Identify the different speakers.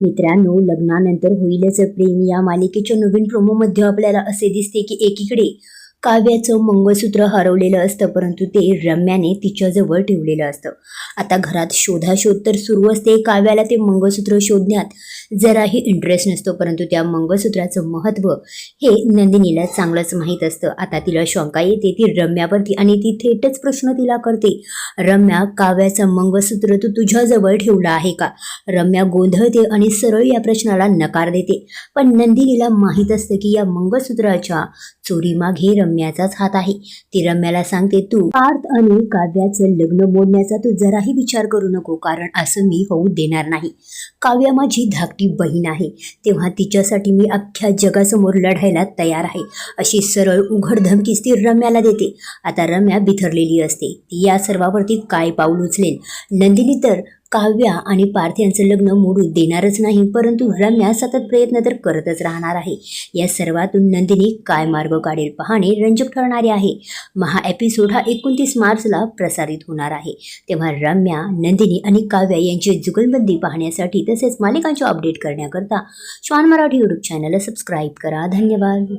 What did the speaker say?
Speaker 1: मित्रांनो लग्नानंतर होईलच प्रेम. या मालिकेच्या नवीन प्रोमोमध्ये आपल्याला असे दिसते की एकीकडे काव्याचं मंगळसूत्र हरवलेलं असतं परंतु ते रम्याने तिच्याजवळ ठेवलेलं असतं. आता घरात शोधाशोध तर सुरू असते. काव्याला ते मंगळसूत्र शोधण्यात जराही इंटरेस्ट नसतो परंतु त्या मंगळसूत्राचं महत्त्व हे नंदिनीला चांगलंच माहीत असतं. आता तिला शंका येते ती रम्यावरती आणि ती थेटच प्रश्न तिला करते. रम्या काव्याचं मंगळसूत्र तू तुझ्याजवळ ठेवलं आहे का? रम्या गोंधळते आणि सरळ या प्रश्नाला नकार देते. पण नंदिनीला माहीत असतं की या मंगळसूत्राच्या चोरीमागे रम्याचाच हात आहे. ती रम्याला सांगते तू पार्थ आणि काव्याचं लग्न मोडण्याचा तू जराही विचार करू नको कारण असं मी होऊ देणार नाही. काव्या माझी धाकटी बहीण आहे. तेव्हा तिच्यासाठी मी अख्ख्या जगासमोर लढायला तयार आहे. अशी सरळ उघड धमकीच ती रम्याला देते. आता रम्या बिथरलेली असते. ती या सर्वावर ती काय पाऊल उचलेल? नंदिनी तर काव्या आणि पार्थ यांचं लग्न मोडू देणारच नाही परंतु रम्या सतत प्रयत्न तर करतच राहणार आहे. या सर्वातून नंदिनी काय मार्ग काढेल पाहणे रंजक ठरणारे आहे. महा एपिसोड हा एकोणतीस मार्चला प्रसारित होणार आहे. तेव्हा रम्या नंदिनी आणि काव्या यांची जुगलबंदी पाहण्यासाठी तसेच मालिकांचे अपडेट करण्याकरता श्वान मराठी यूट्यूब चॅनलला सबस्क्राईब करा. धन्यवाद.